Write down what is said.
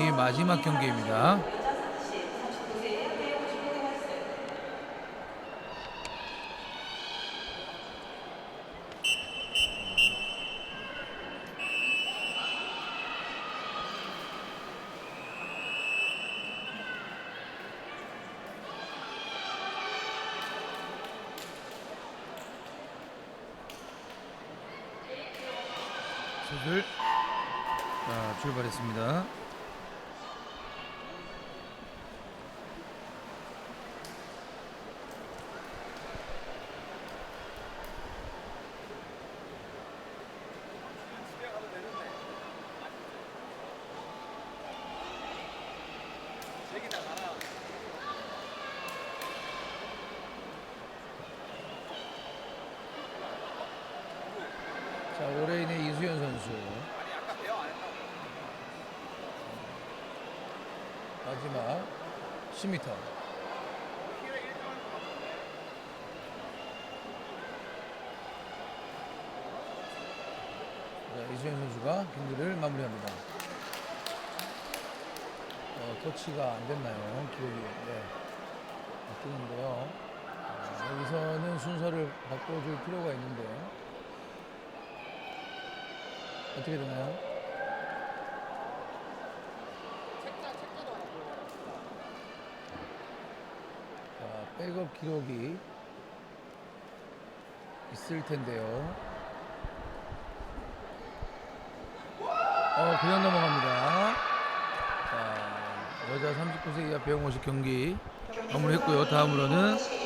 경기 마지막 경기입니다. 자 출발했습니다. 자 올해인의 이수연 선수 마지막 10m 자, 이수연 선수가 경기를 마무리합니다. 어, 터치가 안 됐나요? 기록이 네. 바뀌는데요. 아, 여기서는 순서를 바꿔줄 필요가 있는데 어떻게 되나요? 자, 백업 기록이 있을 텐데요. 어, 그냥 넘어갑니다. 자, 여자 39세 이하 배영호식 경기 마무리했고요. 다음으로는